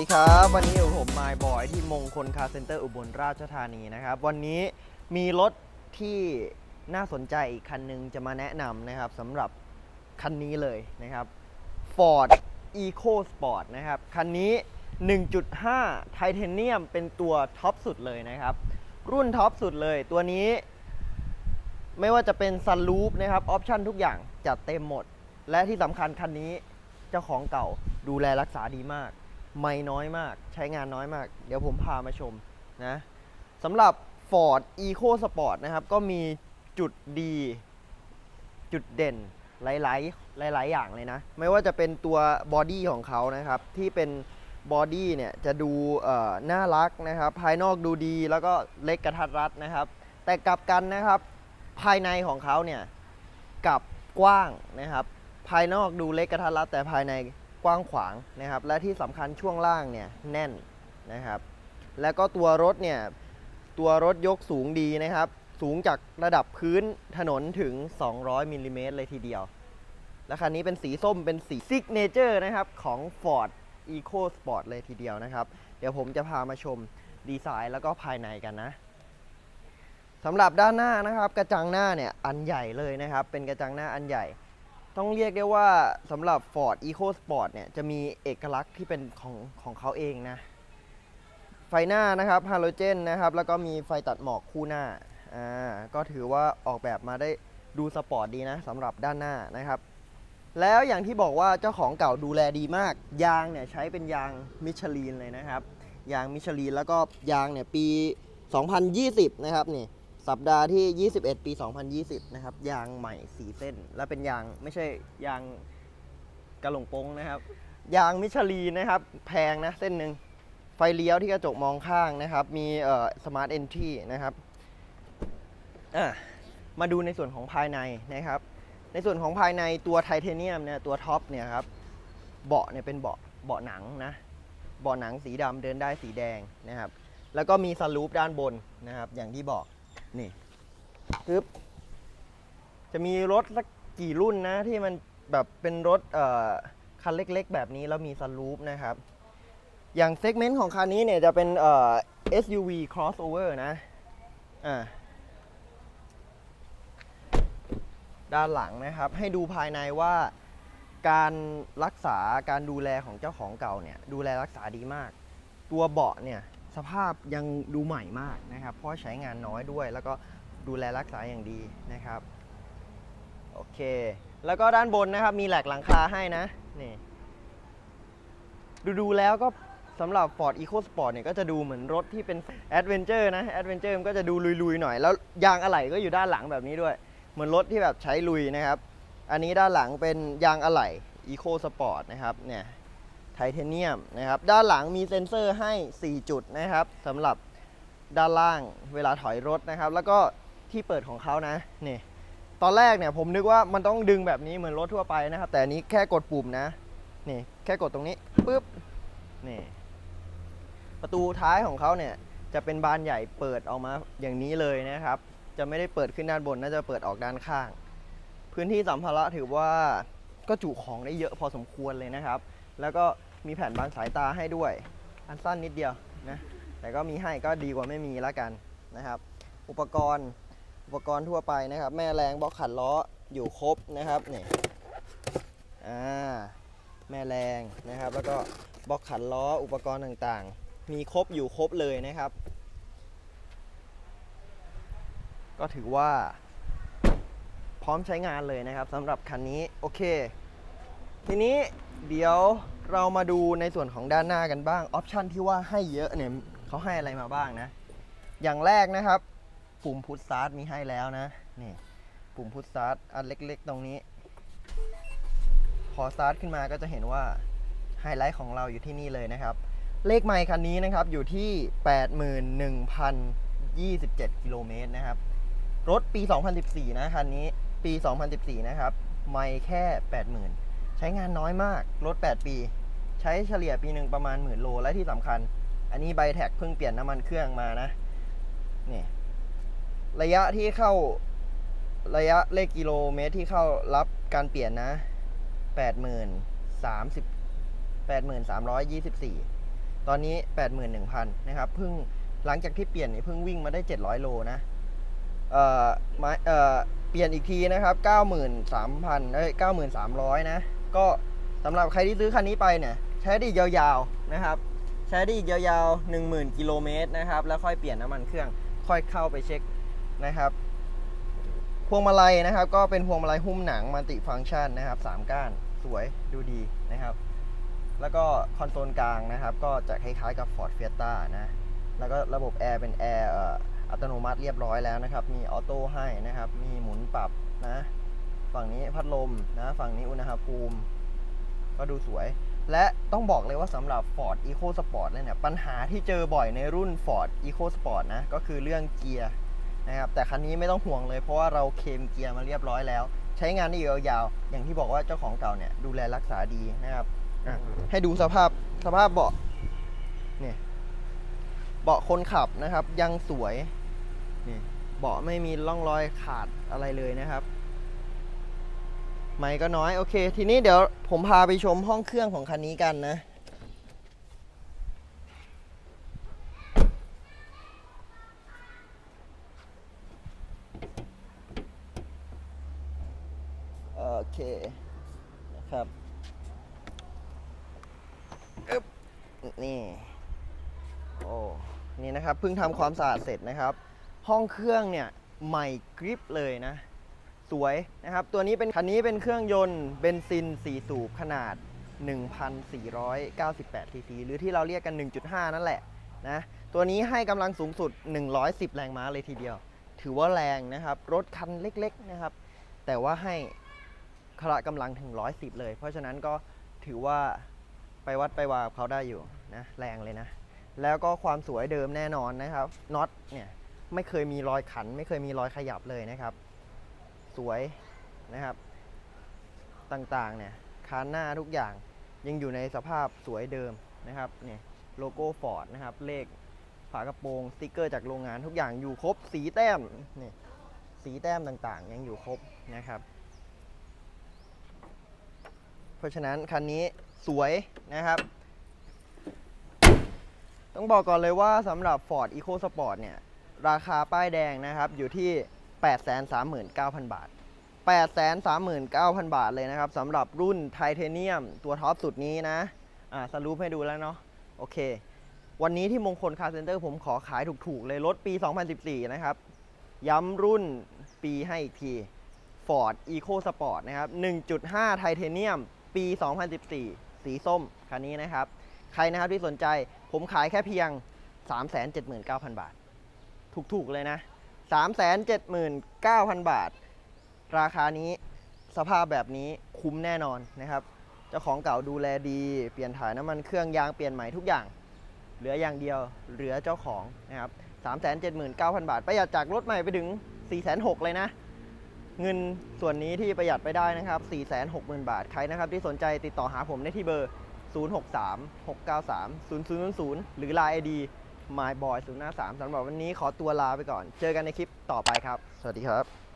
วันนี้อยู่ผมมายบอยที่มงคลคาร์เซ็นเตอร์อุบลราชธานีนะครับ วันนี้มีรถที่น่าสนใจอีกคันหนึ่งจะมาแนะนำนะครับสำหรับคันนี้เลยนะครับ Ford Eco Sport นะครับ คันนี้ 1.5 ไทเทเนียมเป็นตัวท็อปสุดเลยนะครับ รุ่นท็อปสุดเลยตัวนี้ ไม่ว่าจะเป็นซันรูฟนะครับออปชันทุกอย่างจัดเต็มหมด และที่สำคัญคันนี้เจ้าของเก่าดูแลรักษาดีมาก ไม่น้อยมาก ใช้งานน้อยมาก เดี๋ยวผมพามาชมนะสำหรับ Ford Eco Sport นะครับ ก็มีจุดดี จุดเด่นหลายๆ หลาย ๆ อย่างเลยนะ ไม่ว่าจะเป็นตัวบอดี้ของเขานะครับ ที่เป็นบอดี้เนี่ย จะดูน่ารักนะครับ ภายนอกดูดีแล้วก็เล็กกระทัดรัดนะครับ แต่กลับกันนะครับ ภายในของเขาเนี่ยกลับกว้างนะครับ ภายนอกดูเล็กกระทัดรัดแต่ภายใน กว้างขวางนะครับ และที่สำคัญช่วงล่างเนี่ยแน่นนะครับ แล้วก็ตัวรถเนี่ย ตัวรถยกสูงดีนะครับ สูงจากระดับพื้นถนนถึง 200มิลลิเมตรเลยทีเดียว และคันนี้เป็นสีส้มเป็นสีซิกเนเจอร์นะครับของ Ford Eco Sport เลยทีเดียวนะครับ เดี๋ยวผมจะพามาชมดีไซน์แล้วก็ภายในกันนะสำหรับด้านหน้านะครับ กระจังหน้าเนี่ยอันใหญ่เลยนะครับ เป็นกระจังหน้าอันใหญ่ ต้องเรียกได้ว่าสำหรับ Ford Eco Sport เนี่ยจะมีเอกลักษณ์ที่เป็นของของเขาเองนะ ไฟหน้านะครับฮาโลเจนนะครับ แล้วก็มีไฟตัดหมอกคู่หน้าอ่าก็ถือว่าออกแบบมาได้ดูสปอร์ตดีนะสำหรับด้านหน้านะครับ แล้วอย่างที่บอกว่าเจ้าของเก่าดูแลดีมาก ยางเนี่ยใช้เป็นยางมิชลินเลยนะครับ ยางมิชลินแล้วก็ยางเนี่ยปี 2020 นะครับนี่ สัปดาห์ที่ 21 ปี 2020 นะครับ ยางใหม่4เส้น และเป็นยางไม่ใช่ยางกระหลงโป้งนะครับ ยางมิชลีนะครับ แพงนะเส้นหนึ่งไฟเลี้ยวที่กระจกมองข้างนะครับ มีเอ่อสมาร์ทเอนทีนะครับอะมาดูในส่วนของภายในนะครับ ในส่วนของภายในตัวไทเทเนียมเนี่ยตัวท็อปเนี่ยครับเบาะเนี่ยเป็นเบาะเบาะหนังนะเบาะหนังสีดำเดินได้สีแดงนะครับ แล้วก็มีสลูปด้านบนนะครับ อย่างที่บอก นี่ปึ๊บจะมีรถสักกี่รุ่นนะที่มันแบบเป็นรถเอ่อคันเล็กๆ แบบนี้แล้วมีสลูปนะครับ อย่างเซกเมนต์ของคันนี้เนี่ยจะเป็นเอ่อ SUV crossover นะอ่าด้านหลังนะครับ ให้ดูภายในว่าการรักษาการดูแลของเจ้าของเก่าเนี่ย ดูแลรักษาดีมาก ตัวเบาะเนี่ย สภาพยังดูใหม่มากนะครับ เพราะใช้งานน้อยด้วย แล้วก็ดูแลรักษาอย่างดีนะครับโอเค แล้วก็ด้านบนนะครับมีแหลกหลังคาให้นะนี่ดูดูแล้วก็สำหรับ Ford Eco Sport เนี่ยก็จะดูเหมือนรถที่เป็น Adventure นะ Adventure มันก็จะดูลุยๆหน่อย แล้วยางอะไหล่ก็อยู่ด้านหลังแบบนี้ด้วย เหมือนรถที่แบบใช้ลุยนะครับ อันนี้ด้านหลังเป็นยางอะไหล่ Eco Sport นะครับเนี่ย ทเทเนียมนะครับ ด้านหลังมีเซ็นเซอร์ให้ 4 จุดนะครับสำหรับด้านล่างเวลาถอยรถนะครับ แล้วก็ที่เปิดของเขานะนี่ตอนแรกเนี่ยผมนึกว่ามันต้องดึงแบบนี้เหมือนรถทั่วไปนะครับ แต่อันนี้แค่กดปุ่มนะนี่แค่กดตรงนี้ปุ๊บนี่ประตูท้ายของเขาเนี่ยจะเป็นบานใหญ่เปิดออกมาอย่างนี้เลยนะครับ จะไม่ได้เปิดขึ้นด้านบนน่าจะเปิดออกด้านข้าง พื้นที่สัมภาระถือว่า ก็จุของได้เยอะพอสมควรเลยนะครับ แล้วก็มีแผ่นบางสายตาให้ด้วย อันสั้นนิดเดียวนะ แต่ก็มีให้ก็ดีกว่าไม่มีแล้วกันนะครับ อุปกรณ์อุปกรณ์ทั่วไปนะครับ แม่แรงบล็อกขันล้ออยู่ครบนะครับนี่อ่าแม่แรงนะครับ แล้วก็บล็อกขันล้ออุปกรณ์ต่างๆ มีครบอยู่ครบเลยนะครับ ก็ถือว่าพร้อมใช้งานเลยนะครับสำหรับคันนี้โอเค ทีนี้เดี๋ยวเรามาดูในส่วนของด้านหน้ากันบ้างออปชันที่ว่าให้เยอะเนี่ยเขาให้อะไรมาบ้างนะ อย่างแรกนะครับปุ่มพุทสตาร์ทมีให้แล้วนะนี่ปุ่มพุทสตาร์ทอันเล็กๆ ตรงนี้ พอสตาร์ทขึ้นมาก็จะเห็นว่าไฮไลท์ของเราอยู่ที่นี่เลยนะครับ เลขไมค์คันนี้นะครับอยู่ที่ 81,027 กิโลเมตรนะครับ รถปี 2014 นะคันนี้ปี 2014 นะครับ ไม่แค่ 80,000 ใช้งานน้อยมาก รถ 8 ปี ใช้เฉลี่ยปีหนึ่งประมาณหมื่นโล และที่สำคัญ อันนี้ไบแท็กเพิ่งเปลี่ยนน้ำมันเครื่องมานะ นี่ ระยะที่เข้าระยะเลขกิโลเมตรที่เข้ารับการเปลี่ยนนะ8 0 0 30 8324 ตอนนี้ 81,000 นะครับ เพิ่งหลังจากที่เปลี่ยนนี่เพิ่งวิ่งมาได้ 700 โลนะ เอ่อมาเอ่อ เปลี่ยนอีกทีนะครับ 93,000เอ้ย93,000 นะ ก็สำหรับใครที่ซื้อคันนี้ไปเนี่ย ใช้ได้อีกยาวๆนะครับ ใช้ได้อีกยาวๆ 10,000 กิโลเมตรนะครับ แล้วค่อยเปลี่ยนน้ำมันเครื่องค่อยเข้าไปเช็คนะครับพวงมาลัยนะครับ ก็เป็นพวงมาลัยหุ้มหนังมัลติฟังก์ชันนะครับสามก้านสวยดูดีนะครับ แล้วก็คอนโซลกลางนะครับ ก็จะคล้ายๆกับ Ford Fiesta นะแล้วก็ระบบแอร์เป็นแอร์อัตโนมัติเรียบร้อยแล้วนะครับ มีออโต้ให้นะครับ มีหมุนปรับนะ ฝั่งนี้พัดลมนะฝั่งนี้อุณหภูมิ ก็ดูสวย และต้องบอกเลยว่าสำหรับ Ford Eco Sport เนี่ยปัญหาที่เจอบ่อยในรุ่น Ford Eco Sport นะก็คือเรื่องเกียร์นะครับแต่คันนี้ไม่ต้องห่วงเลยเพราะว่าเราเคลมเกียร์มาเรียบร้อยแล้ว ใช้งานได้ยาวๆอย่างที่บอกว่าเจ้าของเก่าเนี่ยดูแลรักษาดีนะครับอะให้ดูสภาพสภาพเบาะเนี่ยเบาะคนขับนะครับยังสวยนี่เบาะไม่มีร่องรอยขาดอะไรเลยนะครับ ไม่ก็น้อยโอเค ทีนี้เดี๋ยวผมพาไปชมห้องเครื่องของคันนี้กันนะ โอเค นะครับอึบนี่โอ้นี่นะครับเพิ่งทำความสะอาดเสร็จนะครับ ห้องเครื่องเนี่ยใหม่กริปเลยนะ สวยนะครับ ตัวนี้เป็นคันนี้เป็นเครื่องยนต์เบนซิน 4 สูบขนาด 1,498ซีซีหรือที่เราเรียกกัน 1.5 นั่นแหละนะตัวนี้ให้กำลังสูงสุด 110 แรงม้าเลยทีเดียว ถือว่าแรงนะครับ รถคันเล็กๆนะครับ แต่ว่าให้พละกำลังถึง 110 เลย เพราะฉะนั้นก็ถือว่าไปวัดไปวากับเขาได้อยู่นะแรงเลยนะ แล้วก็ความสวยเดิมแน่นอนนะครับน็อตเนี่ยไม่เคยมีรอยขัน ไม่เคยมีรอยขยับเลยนะครับ สวยนะครับ ต่างๆเนี่ยคานหน้าทุกอย่างยังอยู่ในสภาพสวยเดิมนะครับเนี่ยโลโก้ฟอร์ดนะครับ เลขฝากระโปรงสติกเกอร์จากโรงงานทุกอย่างอยู่ครบสีแต้มเนี่ยสีแต้มต่างๆ ยังอยู่ครบนะครับ เพราะฉะนั้นคันนี้สวยนะครับ ต้องบอกก่อนเลยว่าสำหรับ Ford Eco Sport เนี่ย ราคาป้ายแดงนะครับอยู่ที่ 839,000 บาท 839,000 บาทเลยนะครับสำหรับรุ่นไทเทเนียมตัวท็อปสุดนี้นะ อ่าสรุปให้ดูแล้วเนาะ โอเค วันนี้ที่มงคลคาร์เซ็นเตอร์ผมขอขายถูกๆ เลยรถปี 2014 นะครับ ย้ำรุ่นปีให้อีกที Ford Eco Sport นะครับ 1.5 ไทเทเนียม ปี 2014 สีส้ม คันนี้นะครับ ใครนะครับที่สนใจผมขายแค่เพียง 379,000 บาท ถูกๆ เลยนะ 379,000 บาท ราคานี้สภาพแบบนี้คุ้มแน่นอนนะครับ เจ้าของเก่าดูแลดี เปลี่ยนถ่ายน้ำมันเครื่องยางเปลี่ยนใหม่ทุกอย่าง เหลืออย่างเดียว เหลือเจ้าของนะครับ379,000 บาท ประหยัดจากรถใหม่ไปถึง 4,600เลยนะ เงินส่วนนี้ที่ประหยัดไปได้นะครับ460,000 บาท ใครนะครับที่สนใจติดต่อหาผมได้ที่เบอร์ 063 693 0000 หรือ Line ID myboy 053สำหรับวันนี้ขอตัวลาไปก่อน เจอกันในคลิปต่อไปครับ สวัสดีครับ